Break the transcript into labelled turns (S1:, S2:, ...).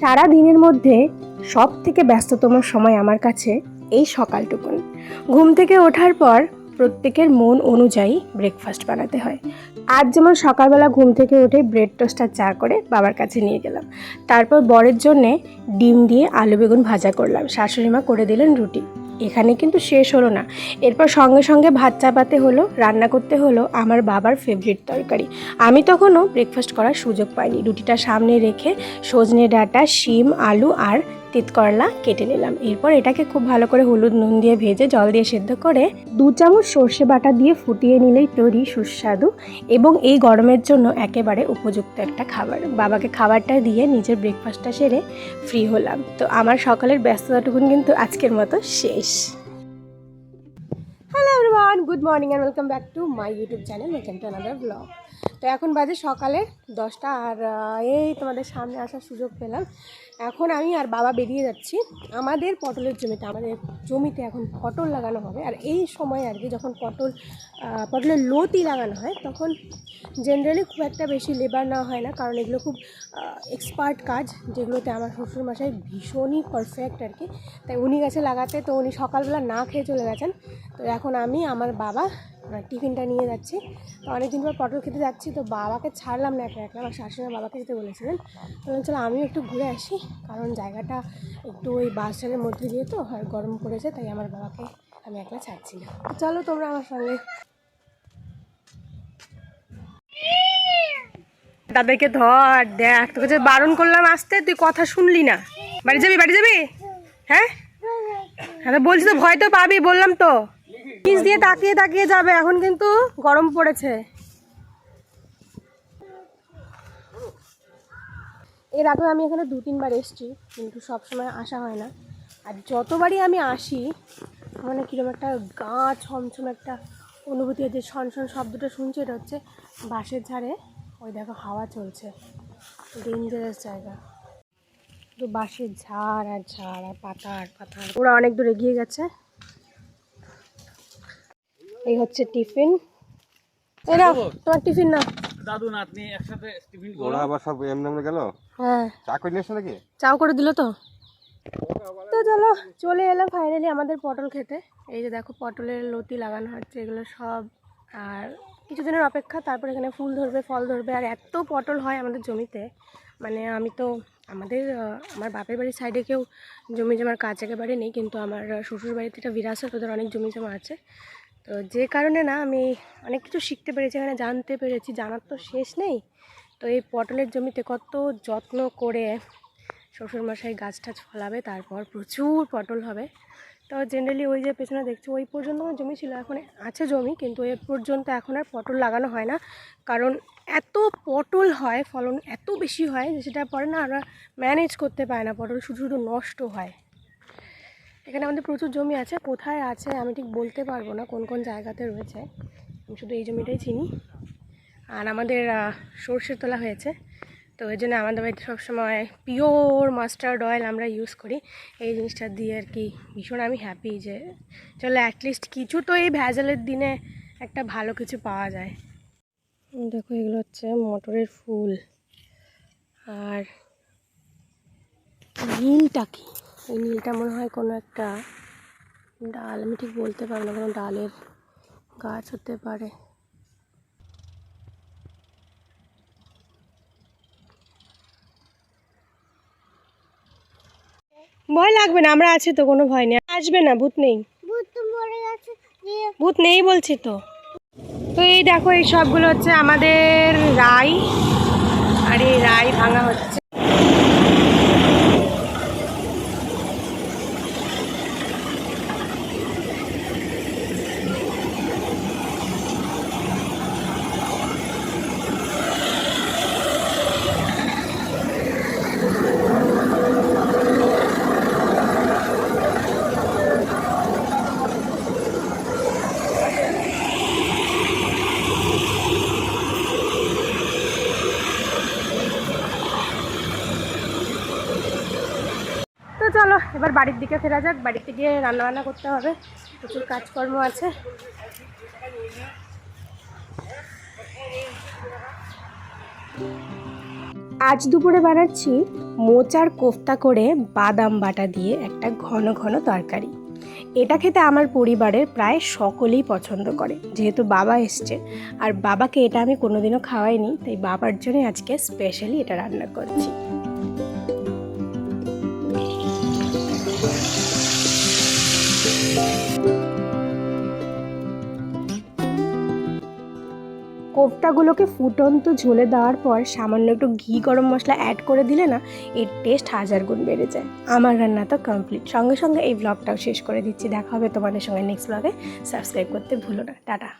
S1: সারা দিনের মধ্যে সব থেকে ব্যস্ততম সময় আমার কাছে এই সকালটুকুন। ঘুম থেকে ওঠার পর প্রত্যেকের মন অনুযায়ী ব্রেকফাস্ট বানাতে হয়। আজ যেমন সকালবেলা ঘুম থেকে উঠে ব্রেড টোস্ট আর চা করে বাবার কাছে নিয়ে গেলাম। তারপর বরের জন্যে ডিম দিয়ে আলু বেগুন ভাজা করলাম। শাশুড়ি মা করে দিলেন রুটি। এখানে কিন্তু শেষ হলো না। এরপর সঙ্গে সঙ্গে ভাত চাপাতে হলো, রান্না করতে হলো আমার বাবার ফেভারিট তরকারি। আমি তখনও ব্রেকফাস্ট করার সুযোগ পাইনি। রুটিটা সামনে রেখে সজনে ডাঁটা, শিম, আলু আর তিতকরলা কেটে নিলাম। এরপর এটাকে খুব ভালো করে হলুদ নুন দিয়ে ভেজে জল দিয়ে সেদ্ধ করে দু চামচ সর্ষে বাটা দিয়ে ফুটিয়ে নিলেই তৈরি সুস্বাদু এবং এই গরমের জন্য একেবারে উপযুক্ত একটা খাবার। বাবাকে খাবারটা দিয়ে নিজের ব্রেকফাস্টটা সেরে ফ্রি হলাম। তো আমার সকালের ব্যস্ততাটুকুন কিন্তু আজকের মতো শেষ। Everyone good morning and welcome back to my YouTube channel welcome to another vlog তো এখন বাজে সকালে দশটা আর এই তোমাদের সামনে আসার সুযোগ পেলাম। এখন আমি আর বাবা বেরিয়ে যাচ্ছি। আমাদের পটলের জমিতে, আমাদের জমিতে এখন পটল লাগানো হবে। আর এই সময় আর কি যখন পটল পটলের লতি লাগানো হয়, তখন জেনারেলি খুব একটা বেশি লেবার নেওয়া হয় না, কারণ এগুলো খুব এক্সপার্ট কাজ, যেগুলোতে আমার শ্বশুরমশাই ভীষণই পারফেক্ট আর কি। তাই উনি গেছে লাগাতে, তো উনি সকালবেলা না খেয়ে চলে গেছেন। তো এখন আমি আমার বাবা আহ, টিফিনটা নিয়ে যাচ্ছি। তো অনেকদিন পর পটল খেতে যাচ্ছি তো বাবাকে ছাড়লাম না একটা একটা আমার শাশুড়ি বাবাকে যেতে বলেছিলেন। তো চলো আমিও একটু ঘুরে আসি কারণ জায়গাটা একটু ওই বাস স্ট্যান্ডের মধ্যে দিয়ে তো আর গরম পড়েছে তাই আমার বাবাকে আমি একলা ছাড়ছি না। চলো তোমরা আমার সঙ্গে। তাদেরকে ধর দেখ তোকে যে বারণ করলাম আসতে তুই কথা শুনলি না। বাড়ি যাবি বাড়ি যাবি? হ্যাঁ? হ্যাঁ বলছি তো ভয় তো পাবি বললাম তো। পিস দিয়ে তাকিয়ে তাকিয়ে যাবে, এখন কিন্তু গরম পড়েছে। এর আগে আমি এখানে দু তিনবার এসেছি, কিন্তু সব সময় আসা হয় না। আর যতবারই আমি আসি মানে কীরকম একটা গা ছমছম একটা অনুভূতি হচ্ছে শন শব্দটা শুনছি, এটা হচ্ছে বাঁশের ঝাড়ে ওই দেখো হাওয়া চলছে। ডেঞ্জারাস জায়গা। তো বাঁশের ঝাড় আর ঝাড় আর পাতা আর পাতা ওরা অনেক দূর এগিয়ে গেছে। এই হচ্ছে টিফিন। এরা তোমার টিফিন না
S2: দাদু নাতনি একসাথে টিফিন করো।
S3: ওরা আবার সব এমনি এমনি গেল?
S1: হ্যাঁ।
S3: চা করে এসো নাকি?
S1: চাও করে দিল তো? তো চলো চলে এলাম ফাইনালি আমাদের পটল খেতে। এই যে দেখো পটলের লতি লাগানো হচ্ছে এগুলো সব। আর কিছুদিনের অপেক্ষা তারপর এখানে ফুল ধরবে ফল ধরবে। আর এত পটল হয় আমাদের জমিতে। মানে আমি তো আমাদের আমার বাপের বাড়ির সাইডে কেউ জমি জমার কাজ একেবারে নেই কিন্তু আমার শ্বশুর বাড়িতে একটা বিরাসত ওদের অনেক জমি জমা আছে। তো যে কারণে না আমি অনেক কিছু শিখতে পেরেছি এখানে জানতে পেরেছি, জানার তো শেষ নেই। তো এই পটলের জমিতে কত যত্ন করে শ্বশুরমশাই গাছ টাছ ফলাবে, তারপর প্রচুর পটল হবে। তো জেনারেলি ওই যে পেছনে দেখছি, ওই পর্যন্ত আমার জমি ছিল, এখন আছে জমি, কিন্তু এ পর্যন্ত এখন আর পটল লাগানো হয় না। কারণ এত পটল হয়, ফলন এত বেশি হয় যে সেটা পরে না আমরা ম্যানেজ করতে পারে না, পটল শুধু শুধু নষ্ট হয়। এখানে আমাদের প্রচুর জমি আছে, কোথায় আছে আমি ঠিক বলতে পারব না কোন কোন জায়গাতে রয়েছে। আমি শুধু এই জমিটাই চিনি। আর আমাদের সর্ষের তোলা হয়েছে। তো ওই জন্য আমাদের বাড়িতে সবসময় পিওর মাস্টার্ড অয়েল আমরা ইউজ করি। এই জিনিসটা দিয়ে আর কি ভীষণ আমি হ্যাপি যে চলো অ্যাটলিস্ট কিছু তো এই ভেজালের দিনে একটা ভালো কিছু পাওয়া যায়। দেখো, এগুলো হচ্ছে মটরের ফুল। আর নীলটা কি? এই নীলটা মনে হয় কোনো একটা ডাল আমি ঠিক বলতে পারব না কোনো ডালের গাছ হতে পারে। ভয় লাগবে না আমরা আছি তো কোনো ভয় নেই। আসবে না ভূত নেই। ভূত নেই বলছি তো। তো এই দেখো এই সবগুলো হচ্ছে আমাদের রাই আর এই রাই ভাঙা হচ্ছে। তো চলো, এবার বাড়ির দিকে ফেরা যাক। বাড়িতে গিয়ে রান্না বান্না করতে হবে। প্রচুর কাজকর্ম আছে। আজ দুপুরে বানাচ্ছি মোচার কোফতা করে বাদাম বাটা দিয়ে একটা ঘন ঘন তরকারি। এটা খেতে আমার পরিবারের প্রায় সকলেই পছন্দ করে, যেহেতু বাবা এসছে। আর বাবাকে এটা আমি কোনোদিনও খাওয়াইনি, তাই বাবার জন্য আজকে স্পেশালি এটা রান্না করছি। কোফতাগুলোকে ফুটন্ত ঝোলে দেওয়ার পর সামান্য একটু ঘি গরম মশলা অ্যাড করে দিলে না, এর টেস্ট হাজার গুণ বেড়ে যায়। আমার রান্না তো কমপ্লিট সঙ্গে সঙ্গে এই ব্লগটাও শেষ করে দিচ্ছি। দেখা হবে তোমাদের সঙ্গে নেক্সট ব্লগে সাবস্ক্রাইব করতে ভুলো না। টাটা।